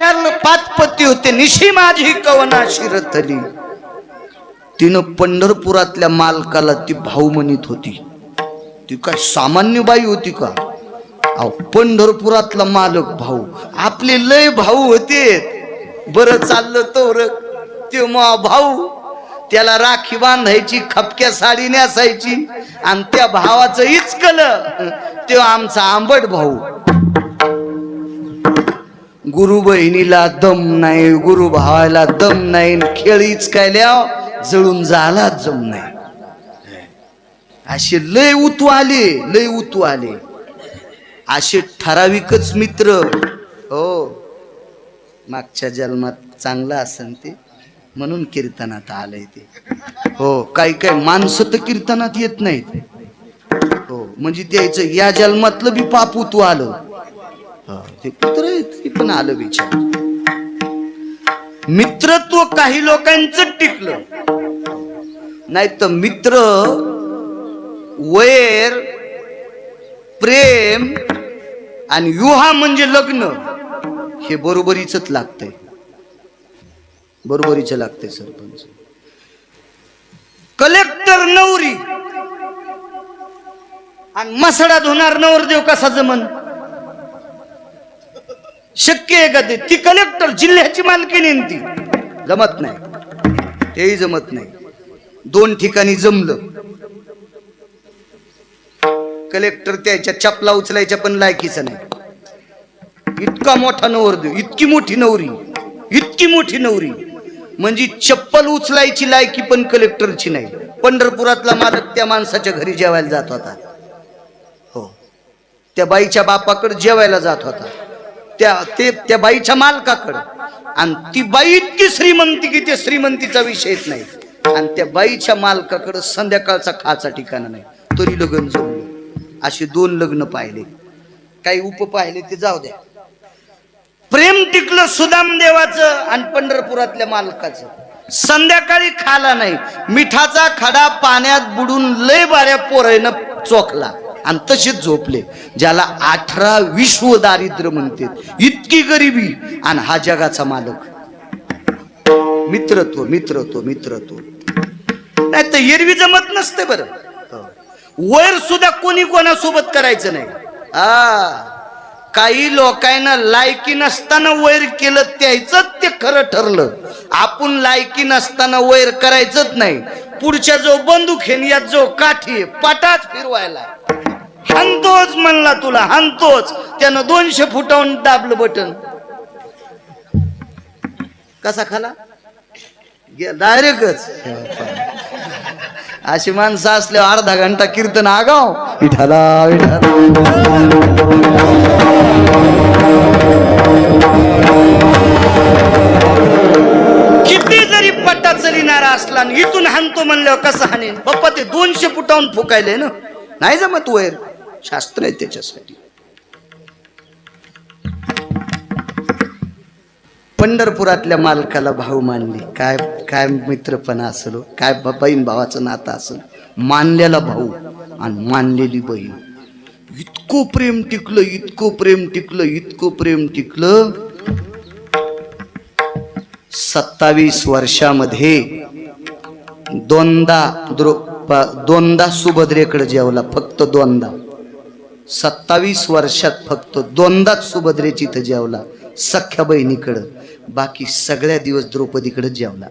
चार पाच पती होते. निशी माझी कवना शिरतली. तिनं पंढरपुरातल्या मालकाला ती भाऊ म्हणत होती. ती काय सामान्य बाई होती का? अहो पंढरपुरातला मालक भाऊ. आपले लय भाऊ होते. बरं चाललं तर ते मग भाऊ त्याला राखी बांधायची खपक्या साडी नेसायची आणि त्या भावाचं इचकल. ते आमचा आंबट भाऊ. गुरु बहिणीला दम नाही गुरु भावाला दम नाही खेळीच कायल्या जळून झाला जम नाही. असे लय उतू आले लय उतू आले. असे ठराविकच मित्र हो. मागच्या जन्मात चांगला असन ते म्हणून कीर्तनात आलंय ते. हो काही काही माणसं तर कीर्तनात येत नाहीत. हो म्हणजे त्याचं या जन्मातलं बी पाप उतू आलं. हे पुत्र कुत्र आलं विचार. मित्रत्व काही लोकांचं टिकलं. नाही तर मित्र वैर प्रेम आणि युहा म्हणजे लग्न हे बरोबरीच लागतंय. बरोबरीच लागतंय सरपंच. कलेक्टर नवरी आणि मसडा धुणार नवरदेव कसा जमन? शक्य आहे का ते? ती कलेक्टर जिल्ह्याची मालकीने ती. जमत नाही. तेही जमत नाही. दोन ठिकाणी जमलं. कलेक्टर त्याच्या चपला उचलायच्या पण लायकीचा नाही. इतका मोठा नवरदेव इतकी मोठी नवरी. इतकी मोठी नवरी. म्हणजे चप्पल उचलायची लायकी पण कलेक्टरची नाही. पंढरपुरातला मालक त्या माणसाच्या घरी जेवायला जात होता. हो. त्या बाईच्या बापाकडे जेवायला जात होता. त्या ते त्या बाईच्या मालकाकडं. आणि ती बाई इतकी श्रीमंती की ते श्रीमंतीचा विषयच नाही. आणि त्या बाईच्या मालकाकडं संध्याकाळचा खाचा ठिकाणा नाही. तरी लग्न जमलं. असे दोन लग्न पाहिले. काही उप पाहिले ते जाऊ द्या. प्रेम टिकलं सुदाम देवाचं आणि पंढरपुरातल्या मालकाचं. संध्याकाळी खाला नाही. मिठाचा खडा पाण्यात बुडून लय बाऱ्या पोरायनं चोखला. आणि तसेच झोपले ज्याला अठरा विश्व दारिद्र्य म्हणते इतकी गरिबी आणि हा जगाचा मालक. मित्रत्व मित्रत्व मित्रत्व. नाही तर एरवी जमत नसते बरं. वैर सुद्धा कोणी कोणासोबत करायचं नाही. आ काही लोकांना लायकी नसताना वैर केलं त्याच ते खरं ठरलं. आपण लायकी नसताना वैर करायचंच नाही. पुढच्या जो बंदूक आहे यात जो काठी आहे, फिरवायला. हानतोच म्हणला तुला हानतोच. त्यानं दोनशे फुटावून दाबलं बटन. कसा खाला? डायरेक्टच. अशी माणसं असल्यावर अर्धा घंटा कीर्तन आगाव. विठाला किती जरी पट्टा चलिणारा असला आणि इथून हाणतो म्हणल्यावर कसं हाणेन पप्पा ते दोनशे फुटावून फुकायले ना? नाही जमत वैर. शास्त्र आहे त्याच्यासाठी. पंढरपुरातल्या मालकाला भाऊ मानले. काय काय मित्रपणा असलो काय बहीण भावाचं नातं असल मानलेला भाऊ आणि मानलेली बहीण. इतकं प्रेम टिकलं इतकं प्रेम टिकलं इतकं प्रेम टिकलं. सत्तावीस वर्षामध्ये दोनदा द्रो दोनदा सुभद्रेकडे जेवला फक्त दोनदा. सत्तावीस वर्षात फक्त दोनदाच सुभद्रेची इथं जेवला. सख्या बहिणीकडं. बाकी सगळ्या दिवस द्रौपदीकडे जेवला.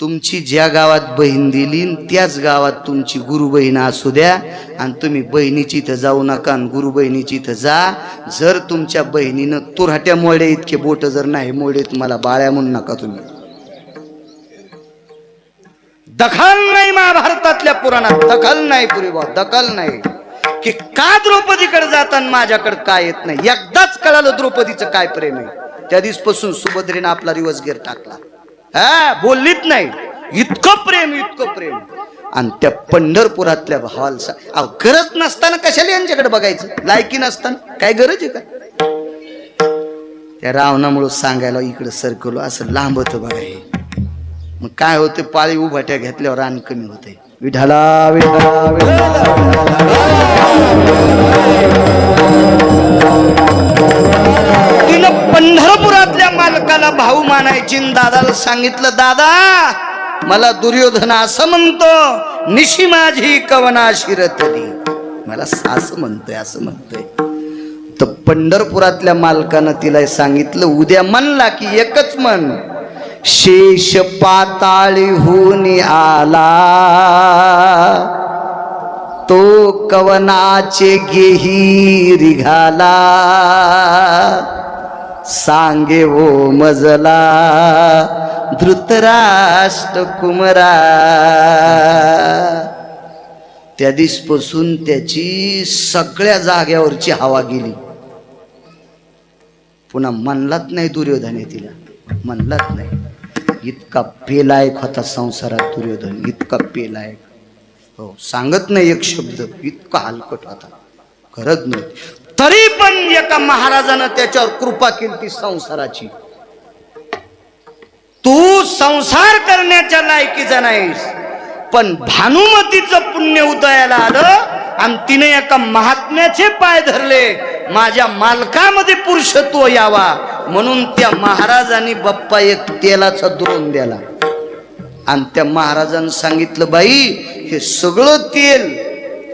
तुमची ज्या गावात बहीण दिली त्याच गावात तुमची गुरु बहीण असू द्या आणि तुम्ही बहिणीची इथं जाऊ नका आणि गुरु बहिणीची इथं जा. जर तुमच्या बहिणीनं तुरहाट्या मोडे इतके बोट जर नाही मोडे मला बाळ्या म्हणू नका तुम्ही. दखल नाही महाभारतातल्या पुराणात. दखल नाही पुरी बा दखल नाही. की का द्रौपदीकडे जाताना माझ्याकडे काय येत नाही? एकदाच कळालं द्रौपदीचं काय प्रेम आहे. त्या दिसपासून सुभद्रेनं आपला रिवर्स गिअर टाकला. हा बोललीत नाही. इतकं प्रेम इतकं प्रेम. आणि त्या पंढरपुरातल्या भावाला अहो गरज नसताना कशाला यांच्याकडे बघायचं? लायकी नसताना? काय गरज आहे का? त्या रावणामुळं सांगायला इकडं सरकलो असं लांब होतं बघा हे. मग काय होते? पाळी उभाट्या घेतल्यावर रान कमी होते. विठाला विढाला तिनं पंढरपुरातल्या मालकाला भाऊ मानायची दादाला सांगितलं दादा मला दुर्योधन असं म्हणतो निशी माझी कवना शिरतली. मला असं म्हणतोय असं म्हणतोय. तर पंढरपुरातल्या मालकानं तिला सांगितलं उद्या म्हणला की एकच म्हण शेष पाताळी होऊन आला. तो कवनाचे गेही घाला. सांगे ओ मजला धृतराष्ट्र कुमरा. त्या दिसपासून त्याची सगळ्या जाग्यावरची हवा गेली. पुन्हा म्हणलाच नाही दुर्योधने तिला. म्हणलाच नाही. इतका पेलायक होता संसारात दुर्योधन इतका पेलायक. हो सांगत नाही एक शब्द इतका हलकट होता. खरंच नाही. तरी पण एका महाराजानं त्याच्यावर कृपा केली ती संसाराची. तू संसार करण्याच्या लायकीचा नाहीस. पण भानुमतीचं पुण्य उदयाला आलं आणि तिने एका महात्म्याचे पाय धरले माझ्या मालकामध्ये पुरुषत्व यावा. म्हणून त्या महाराजांनी बाप्पा एक तेलाचा द्रोण द्याला. आणि त्या महाराजांनी सांगितलं बाई हे सगळं तेल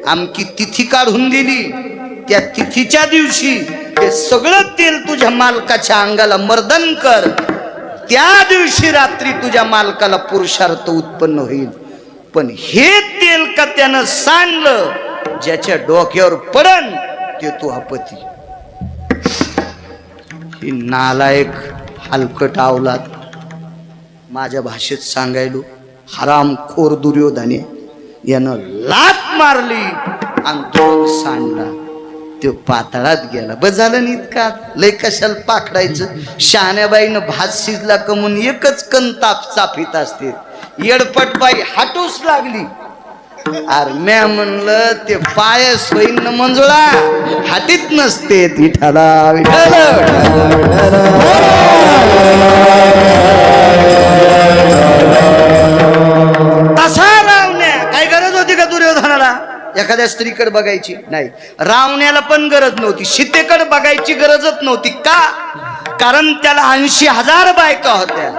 आमकी तिथी काढून दिली. त्या तिथीच्या दिवशी हे सगळं तेल तुझ्या मालकाच्या अंगाला मर्दन कर. त्या दिवशी रात्री तुझ्या मालकाला पुरुषार्थ उत्पन्न होईल. पण हे तेल का त्यानं सांडलं ज्याच्या डोक्यावर पडन ते तू अपती ही नालायक हलकट आवलात माझ्या भाषेत सांगायलो हराम खोर दुर्योधने यानं लात मारली आणि दोन सांडला. तो पातळात गेला. ब झालं नीत का? लय कशाला पाखडायचं? शहाण्याबाईनं भात शिजला कमून एकच कण ताप चाफीत असते. येडपट बाई हाटूस लागली. अरे म्या म्हणलं ते पाय सोयीन मंजुळा हातीत नसते विठाला विठाला. तसा रावण्या काय गरज होती का दुर्योधनाला? एखाद्या स्त्रीकडे बघायची? नाही. रावण्याला पण गरज नव्हती. सीतेकडे बघायची गरजच नव्हती. का? कारण त्याला ऐंशी हजार बायका होत्या.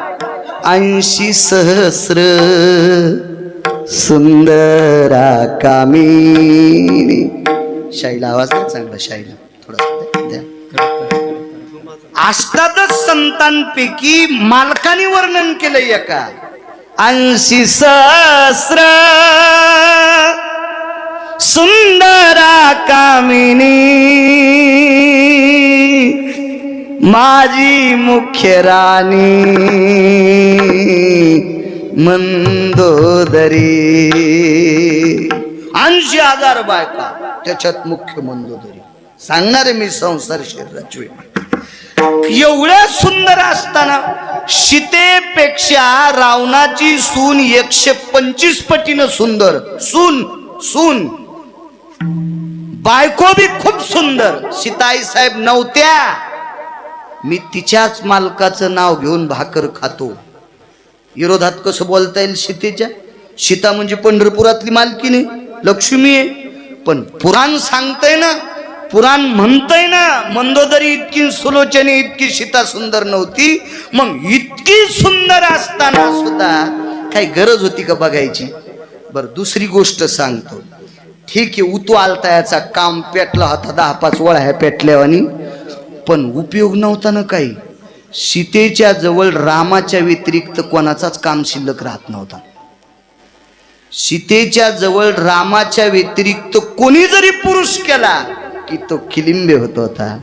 ऐंशी सहस्र सुंदरा कामिनी. शाईला आवाज नाही चांगला शाईला. थोडा द्या अष्टादश संतांपैकी मालकाने वर्णन केलंय एका. ऐंशी सहस्र सुंदरा कामिनी. माझी मुख्य राणी. मंदोदरी. ऐंशी हजार बायका त्याच्यात मुख्य मंदोदरी. सांगणारे मी संसार शरीराची एवढ्या सुंदर असताना सीतेपेक्षा रावणाची सून एकशे पंचवीस पटीनं सुंदर. सून सून. बायको बी खूप सुंदर. सीताई साहेब नव्हत्या. मी तिच्याच मालकाचं नाव घेऊन भाकर खातो. विरोधात कसं बोलता येईल सीतेच्या? सीता म्हणजे पंढरपुरातली मालकीने लक्ष्मी आहे. पण पुराण सांगतय ना पुराण म्हणतय ना मंदोदरी इतकी सुलोचनी इतकी सीता सुंदर नव्हती मग इतकी सुंदर असताना सुद्धा काही गरज होती का बघायची? बर दुसरी गोष्ट सांगतो. ठीक आहे उतू आलता याचा काम पेटला होता दहा पाच वळ्या पेटल्यावानी पण उपयोग नव्हता ना काही. सीतेच्या जवळ रामाच्या व्यतिरिक्त कोणाचाच काम शिल्लक राहत नव्हता. सीतेच्या जवळ रामाच्या व्यतिरिक्त कोणी जरी पुरुष केला की तो खिलिंबे होत होता.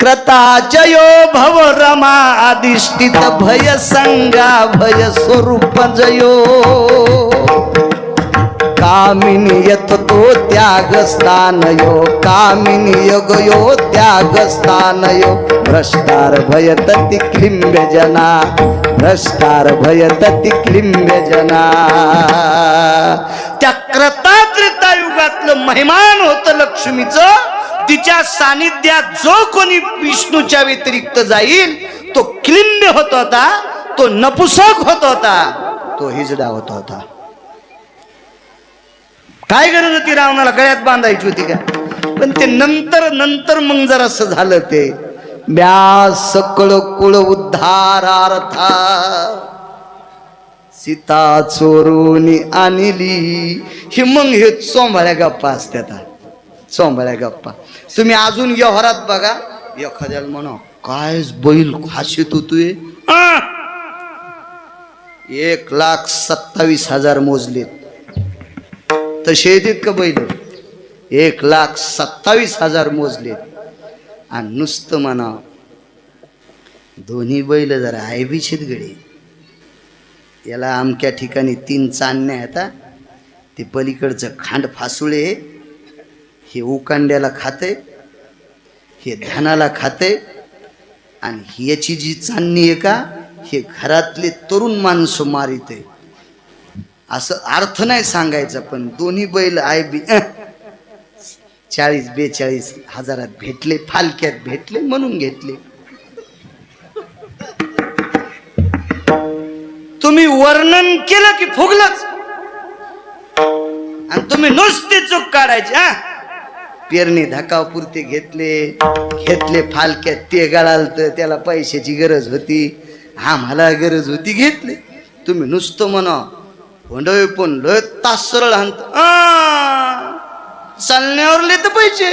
क्रताचयो भव रमा अधिष्ठित भय संगा भय स्वरूप जयो. कामिनी यत तो त्यागस्थान यो कामिनी यगयो त्यागस्थान यो भ्रष्टार भयतति क्लिम्ब्य जना. भ्रष्टार भयतति क्लिम्ब्य जना. त्या क्रतात्रिता युगातलं महिमान होतं लक्ष्मीचं. तिच्या सानिध्यात जो कोणी विष्णूच्या व्यतिरिक्त जाईल तो क्लिंब होत होता तो नपुसक होत होता तो हिजडा होत होता. काय गरज होती रावणाला? गळ्यात बांधायची होती का? पण ते नंतर नंतर मग जर असं झालं ते म्या सकळ कुळ उद्धारार्था सीता चोरून आणली. हे मग हे चोंबाळ्या गप्पा असतात चोंबाळ्या गप्पा. तुम्ही अजून व्यवहारात बघा. एखाद्याला म्हणा काय बैल खाशीत होतोय! एक लाख सत्तावीस हजार मोजलेत. तसे येतात का बैल एक लाख सत्तावीस हजार मोजलेत आणि नुसतं म्हणा दोन्ही बैल जरा आयबीछेत गडी. याला अमक्या ठिकाणी तीन चांदण्या येतात ते पलीकडचं खांड फासुळे हे उकांड्याला खाते हे धानाला खाते आणि याची जी चांदणी आहे का हे घरातले तरुण माणसं मारिते. असं अर्थ नाही सांगायचा पण दोन्ही बैल आय बी चाळीस बेचाळीस हजारात भेटले फालक्यात भेटले म्हणून घेतले. तुम्ही वर्णन केलं की फुगलच. आणि तुम्ही नुसते चूक काढायचे हा पेरणी धकापुरते घेतले घेतले फालक्यात ते गळालत त्याला पैशाची गरज होती आम्हाला गरज होती घेतले. तुम्ही नुसतं म्हणा होंडवे पण लय तास सरळ हाणत. चालण्यावर लिहित पैसे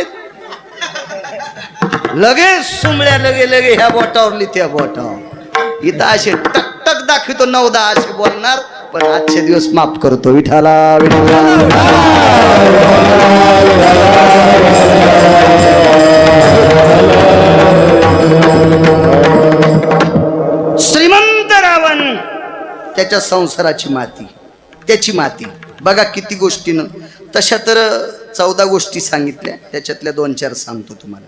लगे सुमड्या लगे लगे ह्या बोटावर लिहित ह्या बोटावर. इथं असे टकटक दाखवितो नवदा असे बोलणार पण आजचे दिवस माफ करतो. विठाला विठाला श्रीमंत रावण त्याच्या संसाराची माती. त्याची माती. बघा किती गोष्टीनं. तशा तर चौदा गोष्टी सांगितल्या. त्याच्यातल्या दोन चार सांगतो तुम्हाला.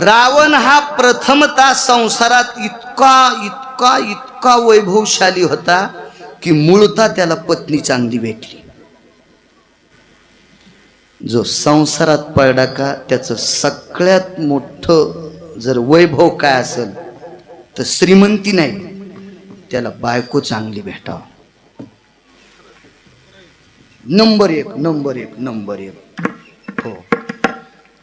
रावण हा प्रथमता संसारात इतका इतका इतका वैभवशाली होता की मूळता त्याला पत्नी चांगली भेटली. जो संसारात पडला का त्याचं सगळ्यात मोठं जर वैभव काय असेल तर श्रीमंती नाही. त्याला बायको चांगली भेटावं. नंबर एक नंबर एक नंबर एक. हो.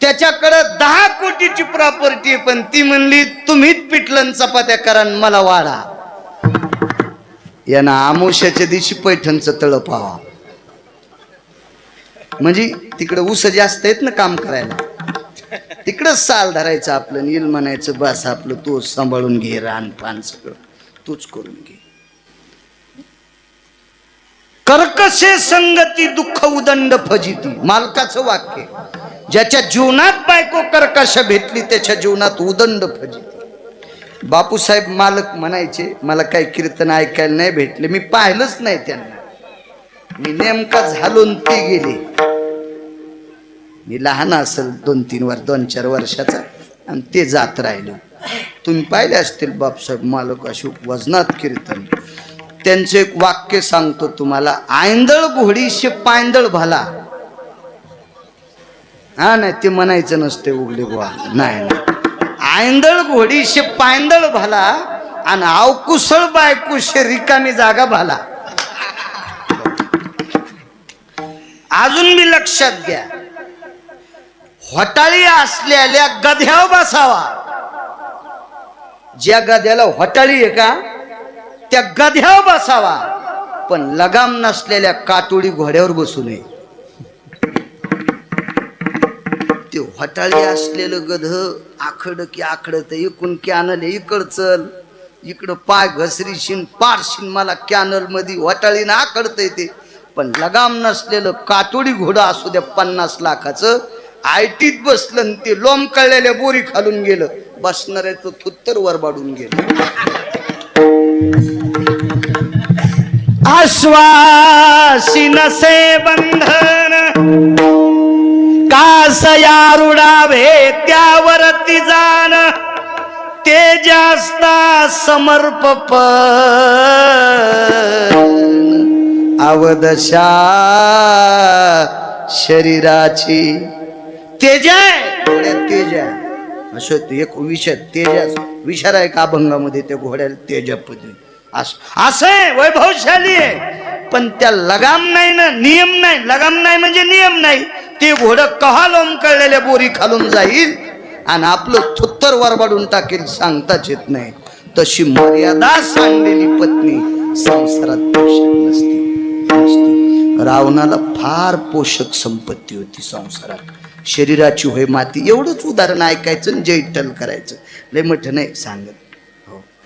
त्याच्याकडं दहा कोटीची प्रॉपर्टी आहे पण ती म्हणली तुम्हीच पिटलन चपात्या करा आणि मला वाढा. यांना आमुष्याच्या दिवशी पैठणचं तळ पावा. म्हणजे तिकडं ऊस जास्त आहेत ना काम करायला. तिकडं साल धरायचं आपलं नील म्हणायचं बस आपलं तूच सांभाळून घे रानपान सगळं तूच करून घे. कर्कशे संगती दुःख उदंड फजिती. मालकाचं वाक्य. ज्याच्या जीवनात बायको कर्कश भेटली त्याच्या जीवनात उदंड फजिती. बापूसाहेब मालक म्हणायचे मला काही कीर्तन ऐकायला नाही भेटले मी पाहिलंच नाही त्यांना. मी नेमका झालून ते गेले. मी लहान असेल दोन तीन वर दोन चार वर्षाचा आणि ते जात राहिलो. तुम्ही पाहिले असतील बापसाहेब मालक अशोक वजनात कीर्तन. त्यांचं एक वाक्य सांगतो तुम्हाला. आयंदळ घोडीशे पायंदळ भाला. हा नाही ते म्हणायचं नसते उघडे बुवा. नाही नाही. आयंदळ घोडीशे पायंदळ भाला आणि अवकुसळ बायकुशे रिकामी जागा भाला. अजून मी लक्षात घ्या. होटाळी असलेल्या गध्यावर बसावा. ज्या गध्याला होटाळी आहे का? त्या गध्यावर बसावा. पण लगाम नसलेल्या कातोडी घोड्यावर बसू नये. ते होटाळी असलेलं गध आखड की आखडत इकून कॅनल इकड चल. इकडं पाय घसरीशीन पारशीन मला कॅनलमध्ये होटाळीनं आखडतय ते. पण लगाम नसलेलं कातोडी घोडं असू द्या पन्नास लाखाचं आयटीत बसलं आणि ते लोम कळलेल्या बोरी खालून गेलं. बसणाऱ्याचं थुत्तर वर बाडून गेलं. आश्वासी नसे बंधन. कासया रुडावे त्यावरती जाण. ते जास्त समर्पप अवदशा शरीराची. तेज आहे. घोड्यात तेज आहे. असं ते एक विषय तेज विचार आहे का अभंगामध्ये त्या घोड्याला तेजपदी असं. आहे वैभवशाली आहे. पण त्या लगाम नाही ना नियम नाही. लगाम नाही म्हणजे नियम नाही. ते घोडं कहा लोंबकळलेल्या बोरी खालून जाईल आणि आपलं थुत्तर घर वरबाडून टाकेल सांगताच येत नाही. तशी मर्यादा सांगलेली पत्नी संसारात पोषक नसते. रावणाला फार पोषक संपत्ती होती संसारात. शरीराची होय माती एवढंच उदाहरण ऐकायचं जैटल करायचं. लय मोठं नाही सांगत.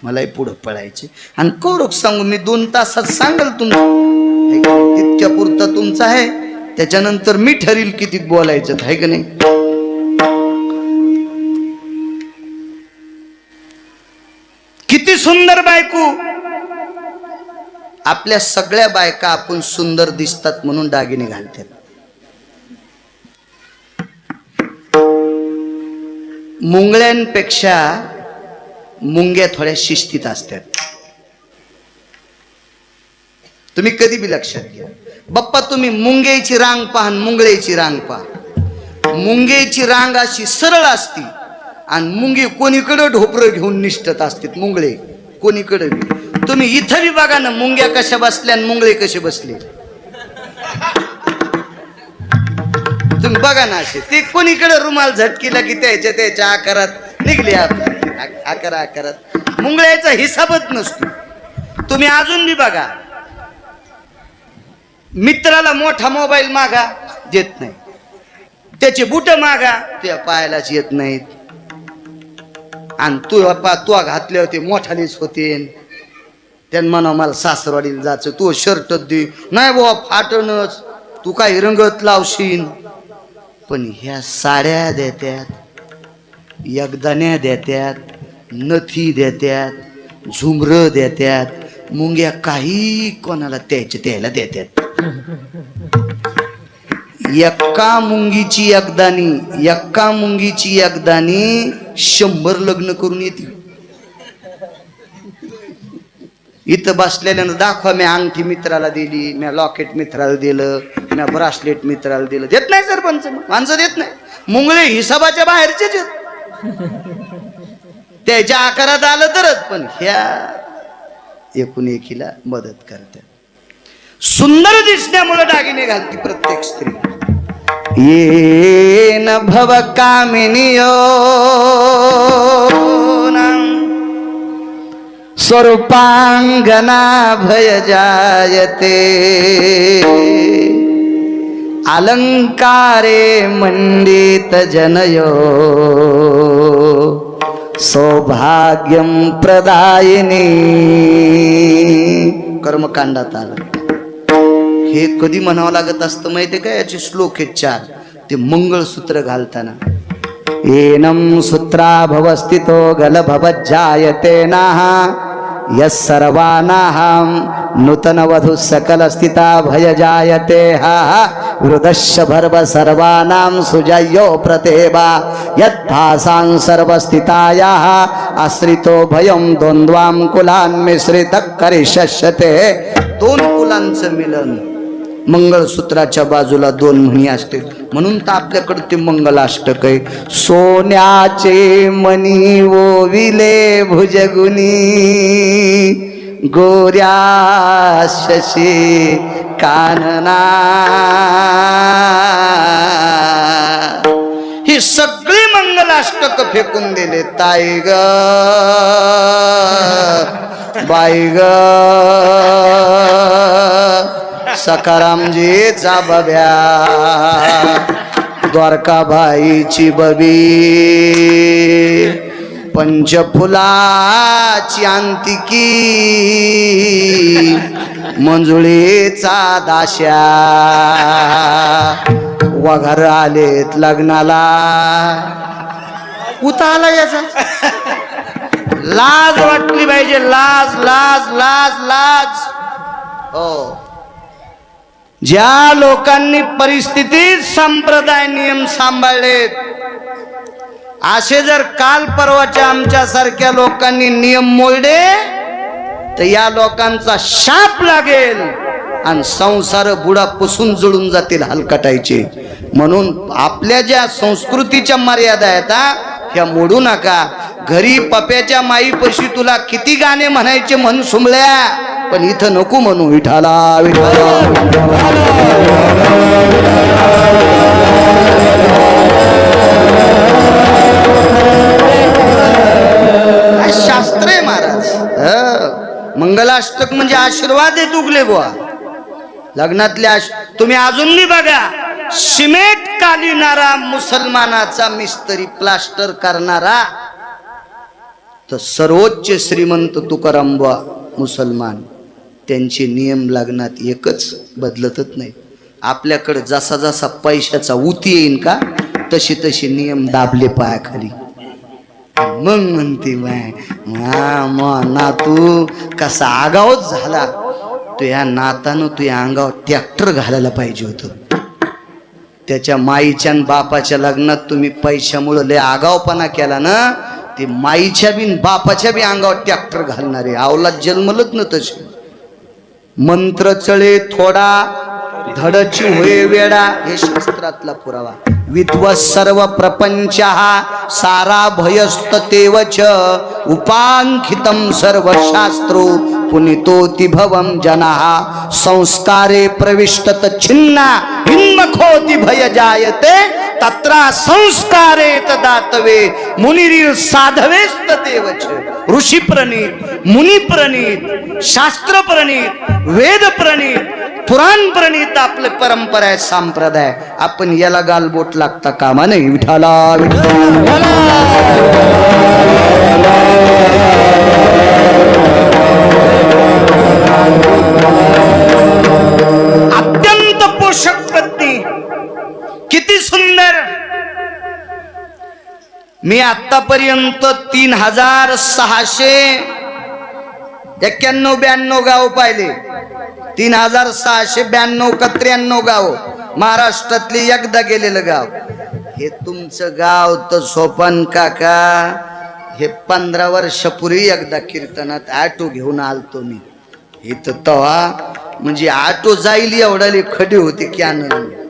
मलाही पुढं पळायचे. आणि कौरक सांगू मी दोन तासात सांगल तुमचं तितक्या पुरता तुमचा आहे. त्याच्यानंतर मी ठरील किती बोलायचं आहे का नाही? किती सुंदर बायको. आपल्या सगळ्या बायका आपण सुंदर दिसतात म्हणून दागिने घालतात. मुंगळ्यांपेक्षा मुंग्या थोड्या शिस्तीत असतात. तुम्ही कधी बी लक्षात घ्या. बाप्पा तुम्ही मुंग्याची रांग पहा आणि मुंगळ्याची रांग पहा. मुंग्याची रांग अशी सरळ असती आणि मुंगे कोणीकडं ढोपरं घेऊन निष्ठत असतात मुंगळे कोणीकडे तुम्ही इथं बी बघा ना मुंग्या कशा बसल्या आणि मुंगळे कसे बसले. तुम्ही बघा ना असे. ते कोणीकडे रुमाल झटकीला की त्याच्या त्याच्या आकारात निघले आपले. अकरा आकार मुंगळ्याचा हिसाबच नसतो. तुम्ही अजून बी बघा. मित्राला मोठा मोबाईल मागा देत नाही. त्याचे बुट मागा त्या पायालाच येत नाहीत. आणि तू पा तू घातले होते मोठालेच होते त्यान म्हणा मला सासरवाडीला जायचं तू शर्ट दे. नाही बाबा फाटणच तू काही रंगत लावशील. पण ह्या साड्या देत्यात. यगदान्या देत्यात नथी देत्यात झुमरं देत्यात मुंग्या काही कोणाला त्याचे त्याला देत्यात. एक्का मुंगीची एकदानी एक्का मुंगीची एकदानी शंभर लग्न करून येते इथं बसलेल्यानं दाखवा मी अंगठी मित्राला दिली मी लॉकेट मित्राला दिलं मी ब्रासलेट मित्राला दिलं. देत नाही सरपंच माणसं देत नाही. मुंगळे हिसाबाच्या बाहेरचेच आहेत. त्याच्या आकारात आलं तरच पण ह्या एकूण एकीला मदत करतात सुंदर दिसण्यामुळे दागिने घालती प्रत्येक स्त्री. येन भव कामिनियो स्वरूपांगना भय जायते. अलंकारे मंडित जनयो। सौभाग्यम प्रदायिनी। कर्मकांडात आलं. हे कधी म्हणावं लागत असतं माहिती का? याचे श्लोक हे चार. ते मंगळसूत्र घालताना. एनम सूत्रा भवस्थितो गल भवज्जायते नाहा यस सर्वानाहम नूतन वधु सकल स्थिता भय जायते। हा हृदश्य भर्व सर्वानां सुजयो प्रतेवा। यद्भासां सर्वस्थितायाः आश्रितो भयं द्वन्द्वां कुलान् मिश्रितः करिष्यते। दोन कुलांचं मिलन। मंगळसूत्राच्या बाजूला दोन म्हणी असते. म्हणून तर आपल्याकडे ते मंगलाष्टक आहे. सोन्याचे मणी ओविले भुजगुनी गोऱ्या शशी कानना. ही सगळी मंगलाष्टक फेकून दिले ताई ग. बाई ग. सकारामजीचा बब्या. द्वारकाबाईची बबी. पंचफुलाची अंतिकी मंजुळीचा दाश्या. वघर आलेत लग्नाला. उताला याचा. लाज वाटली पाहिजे. लाज लाज लाज लाज. हो. ज्या लोकांनी परिस्थितीत संप्रदाय नियम सांभाळलेत असे जर काल परवाच्या आमच्या सारख्या लोकांनी नियम मोडले तर या लोकांचा शाप लागेल आणि संसार बुडा पुसून जुळून जातील हलकटायचे. म्हणून आपल्या ज्या संस्कृतीच्या मर्यादा आहेत ह्या मोडू नका. घरी पप्याच्या माईपशी तुला किती गाणे म्हणायचे म्हण सुमल्या? पण इथं नको म्हणू विठाला विठाला. शास्त्र आहे महाराज? मंगलाष्टक म्हणजे आशीर्वाद आहे तुकले बुवा. लग्नातल्या तुम्ही अजूनही बघा सिमेंट कालिणारा मुसलमानाचा मिस्त्री प्लास्टर करणारा तर सर्वोच्च श्रीमंत तुकाराम बुवा मुसलमान. त्यांचे नियम लग्नात एकच बदलतच नाही. आपल्याकडे जसा जसा पैशाचा उती येईन का तसे तसे नियम दाबले पायाखाली. मग म्हणते बाय हा मग नातू कसा आगावच झाला. तो या नातानं तू या अंगावर ट्रॅक्टर घालायला पाहिजे होतं. त्याच्या माईच्या आणि बापाच्या लग्नात तुम्ही पैशामुळं लय आगावपणा केला ना ते माईच्या बिन बापाच्या बी अंगावर ट्रॅक्टर घालणारे. आवलात जन्मलच ना तसे. मंत्र चळे थोडा धडची होय वेडा हे शास्त्रातला पुरावा. विद्वत सर्व प्रपंच हा सारा भयस्त तेवच उपांकितम सर्व शास्त्रो पुनितोति भवम जना संस्कारे प्रविष्टत छिन्ना हिन्मखोति भय जायते तत्रा संस्कारे तदातवे मुनिरील साधवेस्त देवच. ऋषी प्रणीत मुनी प्रणीत शास्त्र प्रणीत वेद प्रणीत पुराण प्रणीत आपले परंपरा आहे संप्रदाय. आपण याला गालबोट लागता कामा नाही विठाला विठाला किती सुंदर. मी आतापर्यंत तीन हजार सहाशे एक्क्याण्णव ब्याण्णव गाव पाहिले. तीन हजार सहाशे ब्याण्णव का त्र्याण्णव गाव महाराष्ट्रातले एकदा गेलेलं गाव. हे तुमचं गाव तर सोपान काका. हे पंधरा वर्षापूर्वी एकदा कीर्तनात ऑटो घेऊन आलतो मी. इथं तवा म्हणजे ऑटो जाईल एवढाली खडी होती की आनंद.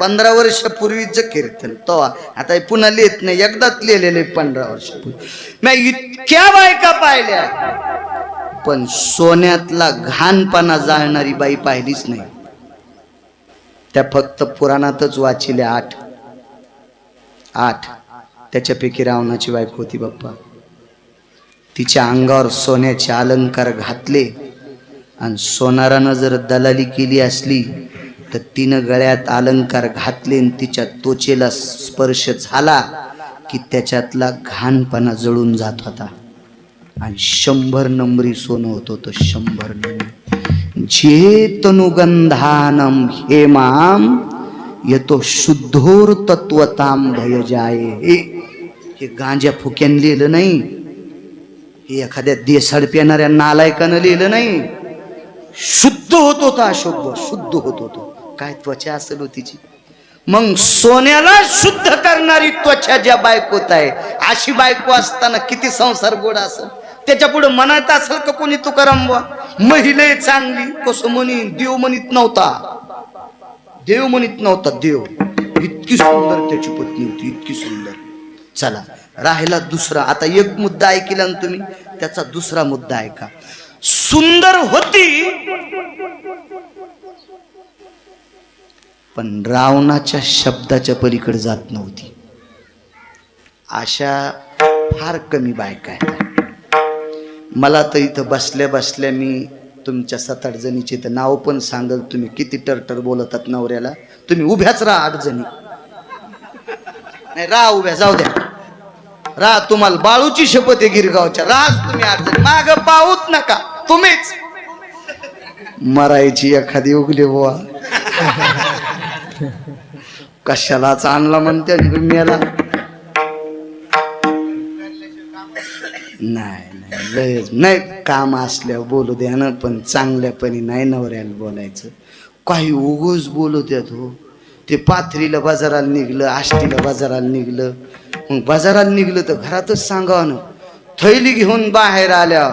पंधरा वर्षापूर्वीचं कीर्तन. तो आता हे पुन्हा लिहित नाही. एकदाच लिहिलेले पंधरा वर्षापूर्वी मी इतक्या बायका पाहिल्या. पण सोन्यातला घाणपणा जाळणारी बाई पाहिलीच नाही. त्या फक्त पुराणातच वाचिल्या आठ. आठ. त्याच्यापैकी रावणाची बायको होती बाप्पा. तिच्या अंगावर सोन्याचे अलंकार घातले आणि सोनारानं जर दलाली केली असली तर तिनं गळ्यात अलंकार घातले आणि तिच्या त्वचेला स्पर्श झाला की त्याच्यातला घाणपणा जळून जात होता. आणि शंभर नंबरी सोनं होत होतं शंभर नंबरी. जे तनुगंधानम हे माम येतो शुद्धोर तत्वताम भय जाय हे गांज्या गांजा फुक्यान लिहिलं नाही. हे एखाद्या देसाड पेणाऱ्या नालायकानं लिहिलं नाही. शुद्ध होत होता अशुद्ध शुद्ध होत होतो. काय त्वचा असेल हो तिची? मग सोन्याला शुद्ध करणारी त्वचा ज्या बायकोत आहे अशी बायको असताना किती संसार गोड असेल? त्याच्या पुढे म्हणत असेल का कोणी तुकाराम बुवा? महिले चांगली कसं म्हणी देव म्हणत नव्हता. देव म्हणत नव्हता देव. इतकी सुंदर त्याची पत्नी होती इतकी सुंदर. चला राहिला दुसरा. आता एक मुद्दा ऐकला ना तुम्ही? त्याचा दुसरा मुद्दा ऐका. सुंदर होती पण रावणाच्या शब्दाच्या पलीकडे जात नव्हती. अशा फार कमी बायका आहेत. मला तर इथं बसल्या बसल्या मी तुमच्या सात आठ जणीचे तर नाव पण सांगल. तुम्ही किती टरटर बोलतात नवऱ्याला. तुम्ही उभ्याच राहा आठ जणी. नाही राहा उभ्या जाऊ द्या. राहा तुम्हाला बाळूची शपथ आहे गिरगावच्या. राहा तुम्ही आठ जणी. माग पाहूच नका. तुम्हीच. मरायची एखादी उगली बुवा. कशालाच आणला म्हणते मेला? नाही नाही लयच. नाही काम असल्यावर बोलू द्या ना पण चांगल्यापणी नाही नवऱ्याला बोलायचं. काही उगोच बोलू द्यात हो. ते पाथरीला बाजाराला निघलं आष्टीला बाजाराला निघलं. मग बाजाराला निघलं तर घरातच सांगावं ना. थैली घेऊन बाहेर आल्या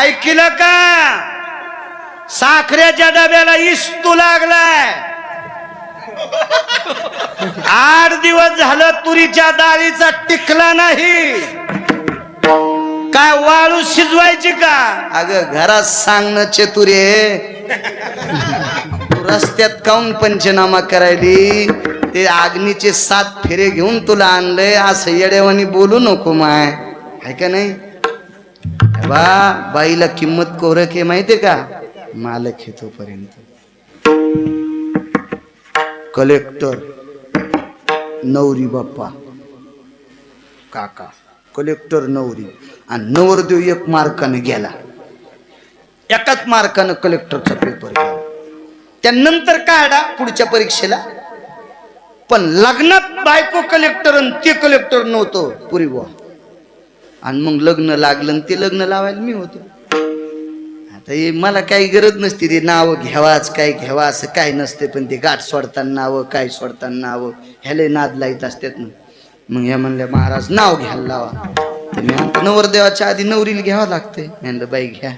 ऐकलं का? साखरेच्या डब्याला इस्तू लागलाय. आठ दिवस झालं तुरीच्या डाळीचा टिकला नाही. काय वाळू शिजवायची का? अगं घरात सांगणं चतुरे तू रस्त्यात काऊन पंचनामा करायली? ते आग्नीचे सात फेरे घेऊन तुला आणलंय असं येड्यावानी बोलू नको माय. आहे का नाही? बा बाईला किंमत कोरक आहे माहितीये का? मालक आहे तोपर्यंत. कलेक्टर नवरी बाप्पा. काका कलेक्टर नवरी. आणि नवरदेव एक मार्कानं गेला. एकाच मार्कानं कलेक्टरचा पेपर गेला. त्यानंतर काढा पुढच्या परीक्षेला. पण लग्नात बायको कलेक्टर आणि ते कलेक्टर नव्हतं. पुरी बा आणि मग लग्न लागलं आणि ते लग्न लावायला मी होतो. आता हे मला काही गरज नसते ते नावं घ्यावाच काय घ्यावा असं काय नसते पण ते गाठ सोडताना नावं काय सोडताना नावं ह्याला नाद लाईत असतात ना. मग ह्या म्हणल्या महाराज नाव घ्यायला लावा. तर मी म्हणतो नवरदेवाच्या आधी नवरीला घ्यावं लागतंय. म्हणलं बाई घ्या.